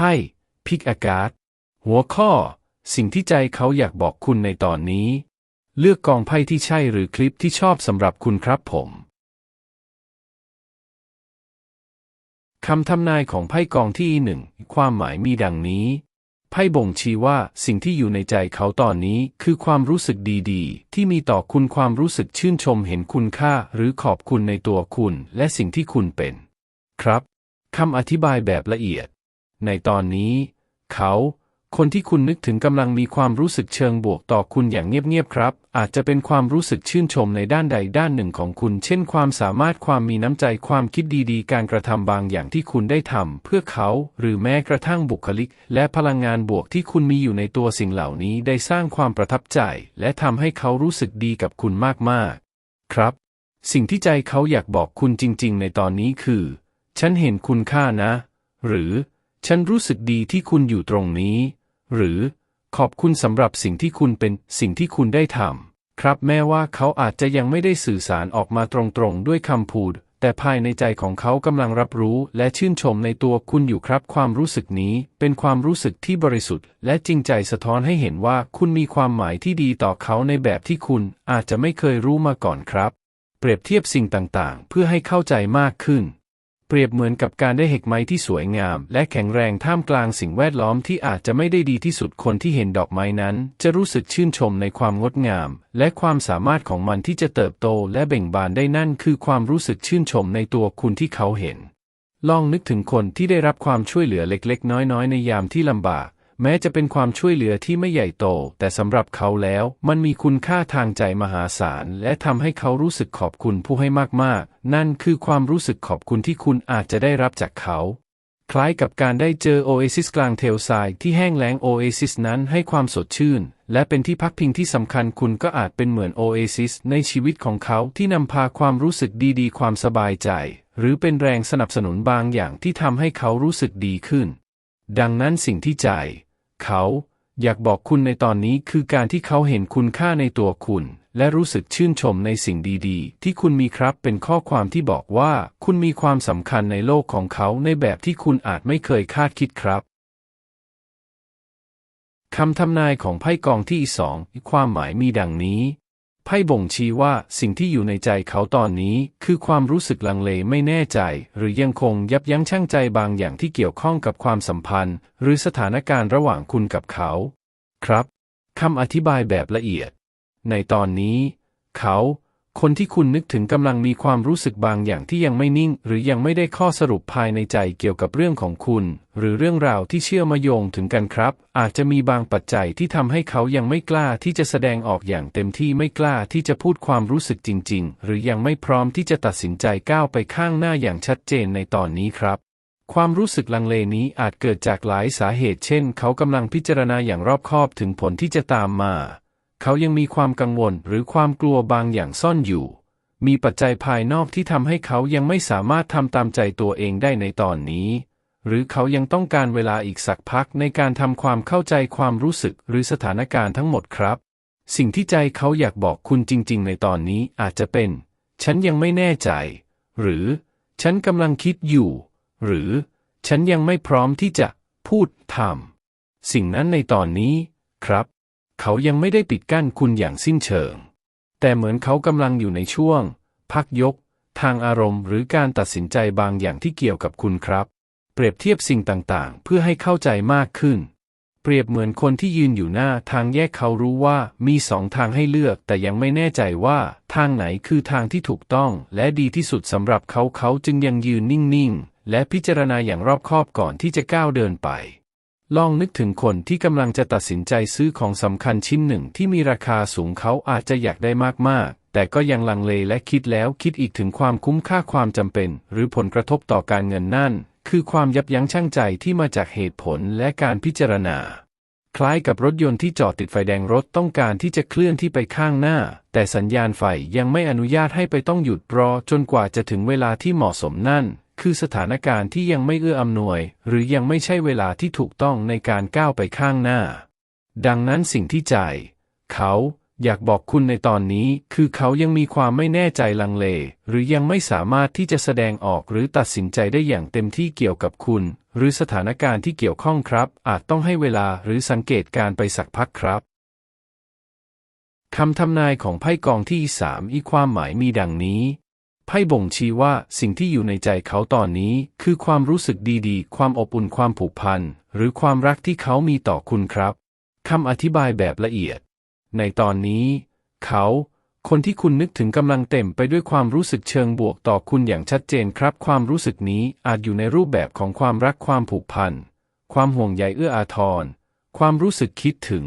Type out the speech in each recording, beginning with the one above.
พ่ พิกอากาศ หัวข้อ สิ่งที่ใจเขาอยากบอกคุณในตอนนี้ เลือกกองไพ่ที่ใช่หรือคลิปที่ชอบสำหรับคุณครับผม คำทำนายของไพ่กองที่หนึ่งความหมายมีดังนี้ ไพ่บ่งชี้ว่าสิ่งที่อยู่ในใจเขาตอนนี้คือความรู้สึกดีๆ ที่มีต่อคุณความรู้สึกชื่นชมเห็นคุณค่าหรือขอบคุณในตัวคุณและสิ่งที่คุณเป็น ครับคำอธิบายแบบละเอียด ในตอนนี้ เขา คนที่คุณนึกถึงกำลังมีความรู้สึกเชิงบวกต่อคุณอย่างเงียบๆครับ อาจจะเป็นความรู้สึกชื่นชมในด้านใดด้านหนึ่งของคุณ เช่น ความสามารถความมีน้ำใจความคิดดีๆ การกระทำบางอย่างที่คุณได้ทำเพื่อเขา หรือแม้กระทั่งบุคลิก และพลังงานบวกที่คุณมีอยู่ในตัวสิ่งเหล่านี้ได้สร้างความประทับใจ และทำให้เขารู้สึกดีกับคุณมากๆ ครับ สิ่งที่ใจเขาอยากบอกคุณจริง ๆ ในตอนนี้คือ ฉันเห็นคุณค่านะ หรือ ฉันรู้สึกดีที่คุณอยู่ตรงนี้ หรือขอบคุณสำหรับสิ่งที่คุณเป็นสิ่งที่คุณได้ทำครับแม้ว่าเขาอาจจะยังไม่ได้สื่อสารออกมาตรงๆด้วยคำพูด แต่ภายในใจของเขากำลังรับรู้และชื่นชมในตัวคุณอยู่ครับ ความรู้สึกนี้เป็นความรู้สึกที่บริสุทธิ์ และจริงใจสะท้อนให้เห็นว่าคุณมีความหมายที่ดีต่อเขาในแบบที่คุณอาจจะไม่เคยรู้มาก่อนครับ เปรียบเทียบสิ่งต่างๆ เพื่อให้เข้าใจมากขึ้น เปรียบเหมือนกับการได้เห็กไม้ที่สวยงาม และแข็งแรงท่ามกลางสิ่งแวดล้อมที่อาจจะไม่ได้ดีที่สุดคนที่เห็นดอกไม้นั้น จะรู้สึกชื่นชมในความงดงาม และความสามารถของมันที่จะเติบโตและเบ่งบานได้นั่นคือความรู้สึกชื่นชมในตัวคุณที่เขาเห็น ลองนึกถึงคนที่ได้รับความช่วยเหลือเล็กๆ น้อยๆ ในยามที่ลำบาก แม้จะเป็นความช่วยเหลือที่ไม่ใหญ่โต แต่สำหรับเขาแล้วมันมีคุณค่าทางใจมหาศาล และทำให้เขารู้สึกขอบคุณผู้ให้มากๆ นั่นคือความรู้สึกขอบคุณที่คุณอาจจะได้รับจากเขาคล้ายกับการได้เจอโอเอซิสกลางเทลทรายที่แห้งแล้งโอเอซิสนั้นให้ความสดชื่น และเป็นที่พักพิงที่สำคัญคุณก็อาจเป็นเหมือนโอเอซิสในชีวิตของเขาที่นำพาความรู้สึกดีๆ ความสบายใจ หรือเป็นแรงสนับสนุนบางอย่างที่ทำให้เขารู้สึกดีขึ้น ดังนั้นสิ่งที่ใจ เขาอยากบอกคุณในตอนนี้คือการที่เขาเห็นคุณค่าในตัวคุณ และรู้สึกชื่นชมในสิ่งดีๆ ที่คุณมีครับเป็นข้อความที่บอกว่า คุณมีความสำคัญในโลกของเขาในแบบที่คุณอาจไม่เคยคาดคิดครับคำทำนายของไพ่กองที่สองความหมายมีดังนี้ พ่บ่งชี้ว่าสิ่งที่อยู่ในใจเขาตอนนี้ คือความรู้สึกลังเลไม่แน่ใจ หรือยังคงยับยั้งชั่งใจบางอย่างที่เกี่ยวข้องกับความสัมพันธ์ หรือสถานการณ์ระหว่างคุณกับเขา ครับคำอธิบายแบบละเอียด ในตอนนี้ เขา คนที่คุณนึกถึงกำลังมีความรู้สึกบางอย่างที่ยังไม่นิ่ง หรือยังไม่ได้ข้อสรุปภายในใจเกี่ยวกับเรื่องของคุณ หรือเรื่องราวที่เชื่อมโยงถึงกันครับ อาจจะมีบางปัจจัยที่ทำให้เขายังไม่กล้าที่จะแสดงออกอย่างเต็มที่ไม่กล้าที่จะพูดความรู้สึกจริง ๆ หรือยังไม่พร้อมที่จะตัดสินใจก้าวไปข้างหน้าอย่างชัดเจนในตอนนี้ครับความรู้สึกลังเลนี้อาจเกิดจากหลายสาเหตุเช่น เขากำลังพิจารณาอย่างรอบคอบถึงผลที่จะตามมา เขายังมีความกังวลหรือความกลัวบางอย่างซ่อนอยู่ มีปัจจัยภายนอกที่ทำให้เขายังไม่สามารถทำตามใจตัวเองได้ในตอนนี้ หรือเขายังต้องการเวลาอีกสักพักในการทำความเข้าใจความรู้สึกหรือสถานการณ์ทั้งหมดครับ สิ่งที่ใจเขาอยากบอกคุณจริง ๆ ในตอนนี้อาจจะเป็น ฉันยังไม่แน่ใจ หรือ ฉันกำลังคิดอยู่ หรือ ฉันยังไม่พร้อมที่จะพูดทำสิ่งนั้นในตอนนี้ ครับ เขายังไม่ได้ปิดกั้นคุณอย่างสิ้นเชิง แต่เหมือนเขากำลังอยู่ในช่วง พักยก ทางอารมณ์ หรือการตัดสินใจบางอย่างที่เกี่ยวกับคุณครับ เปรียบเทียบสิ่งต่างๆ เพื่อให้เข้าใจมากขึ้น เปรียบเหมือนคนที่ยืนอยู่หน้าทางแยกเขารู้ว่ามีสองทางให้เลือก แต่ยังไม่แน่ใจว่าทางไหนคือทางที่ถูกต้องและดีที่สุดสำหรับเขาเขาจึงยังยืนนิ่งๆ และพิจารณาอย่างรอบคอบก่อนที่จะก้าวเดินไป ลองนึกถึงคนที่กำลังจะตัดสินใจซื้อของสำคัญชิ้นหนึ่งที่มีราคาสูงเขาอาจจะอยากได้มาก ๆ แต่ก็ยังลังเลและคิดแล้วคิดอีกถึงความคุ้มค่าความจำเป็น หรือผลกระทบต่อการเงินนั่น คือความยับยั้งชั่งใจที่มาจากเหตุผลและการพิจารณา คล้ายกับรถยนต์ที่จอดติดไฟแดงรถต้องการที่จะเคลื่อนที่ไปข้างหน้า แต่สัญญาณไฟยังไม่อนุญาตให้ไปต้องหยุดรอจนกว่าจะถึงเวลาที่เหมาะสมนั่น คือสถานการณ์ที่ยังไม่เอื้ออำนวย หรือยังไม่ใช่เวลาที่ถูกต้องในการก้าวไปข้างหน้า ดังนั้นสิ่งที่ใจ เขาอยากบอกคุณในตอนนี้ คือเขายังมีความไม่แน่ใจลังเล หรือยังไม่สามารถที่จะแสดงออกหรือตัดสินใจได้อย่างเต็มที่เกี่ยวกับคุณ หรือสถานการณ์ที่เกี่ยวข้องครับ อาจต้องให้เวลาหรือสังเกตการไปสักพักครับคำทำนายของไพ่กองที่สามอีความหมายมีดังนี้ ไพ่บ่งชี้ว่าสิ่งที่อยู่ในใจเขาตอนนี้ คือความรู้สึกดีๆ ความอบอุ่นความผูกพัน หรือความรักที่เขามีต่อคุณครับคำอธิบายแบบละเอียด ในตอนนี้ เขา คนที่คุณนึกถึงกำลังเต็มไปด้วยความรู้สึกเชิงบวกต่อคุณอย่างชัดเจนครับ ความรู้สึกนี้อาจอยู่ในรูปแบบของความรักความผูกพัน ความห่วงใยเอื้ออาทร ความรู้สึกคิดถึง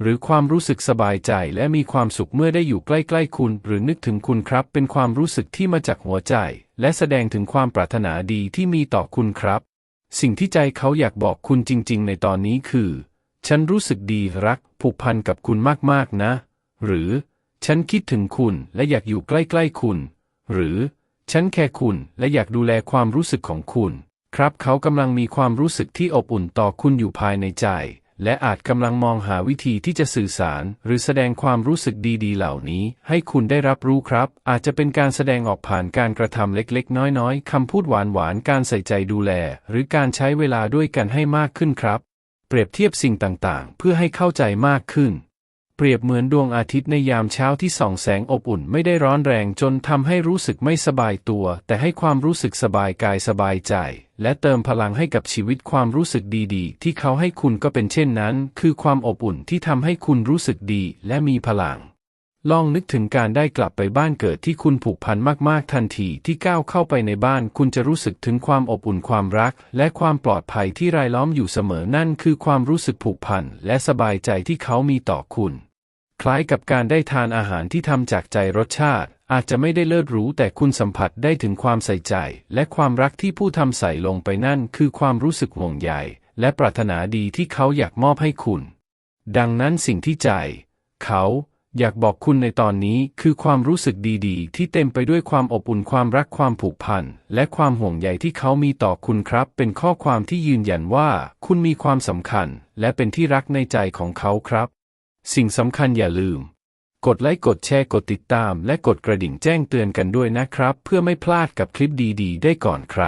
หรือความรู้สึกสบายใจและมีความสุขเมื่อได้อยู่ใกล้ๆคุณ หรือนึกถึงคุณครับ เป็นความรู้สึกที่มาจากหัวใจ และแสดงถึงความปรารถนาดีที่มีต่อคุณครับ สิ่งที่ใจเขาอยากบอกคุณจริง ๆ ในตอนนี้คือ ฉันรู้สึกดีรัก ผูกพันกับคุณมากๆนะ หรือ ฉันคิดถึงคุณและอยากอยู่ใกล้ๆคุณ หรือ ฉันแค่คุณและอยากดูแลความรู้สึกของคุณ ครับเขากำลังมีความรู้สึกที่อบอุ่นต่อคุณอยู่ภายในใจ และอาจกำลังมองหาวิธีที่จะสื่อสาร หรือแสดงความรู้สึกดีๆ เหล่านี้ ให้คุณได้รับรู้ครับ อาจจะเป็นการแสดงออกผ่านการกระทำเล็กๆ น้อยๆคำพูดหวานๆ การใส่ใจดูแล หรือการใช้เวลาด้วยกันให้มากขึ้นครับ เปรียบเทียบสิ่งต่างๆ เพื่อให้เข้าใจมากขึ้น เปรียบเหมือนดวงอาทิตย์ในยามเช้าที่ส่องแสงอบอุ่นไม่ได้ร้อนแรงจนทำให้รู้สึกไม่สบายตัว แต่ให้ความรู้สึกสบายกายสบายใจ และเติมพลังให้กับชีวิตความรู้สึกดีๆ ที่เขาให้คุณก็เป็นเช่นนั้น คือความอบอุ่นที่ทำให้คุณรู้สึกดีและมีพลัง ลองนึกถึงการได้กลับไปบ้านเกิดที่คุณผูกพันมากๆทันทีที่ก้าวเข้าไปในบ้านคุณจะรู้สึกถึงความอบอุ่นความรัก และความปลอดภัยที่รายล้อมอยู่เสมอนั่นคือความรู้สึกผูกพันและสบายใจที่เขามีต่อคุณ คล้ายกับการได้ทานอาหารที่ทำจากใจรสชาติ อาจจะไม่ได้เลิศรู้แต่คุณสัมผัสได้ถึงความใส่ใจ และความรักที่ผู้ทำใส่ลงไปนั่นคือความรู้สึกห่วงใยและปรารถนาดีที่เขาอยากมอบให้คุณ ดังนั้นสิ่งที่ใจ เขาอยากบอกคุณในตอนนี้คือความรู้สึกดีๆ ที่เต็มไปด้วยความอบอุ่นความรักความผูกพัน และความห่วงใยที่เขามีต่อคุณครับ เป็นข้อความที่ยืนยันว่า คุณมีความสำคัญ และเป็นที่รักในใจของเขาครับ สิ่งสำคัญอย่าลืม กดไลค์กดแชร์กดติดตาม และกดกระดิ่งแจ้งเตือนกันด้วยนะครับ เพื่อไม่พลาดกับคลิปดีๆ ได้ก่อนใคร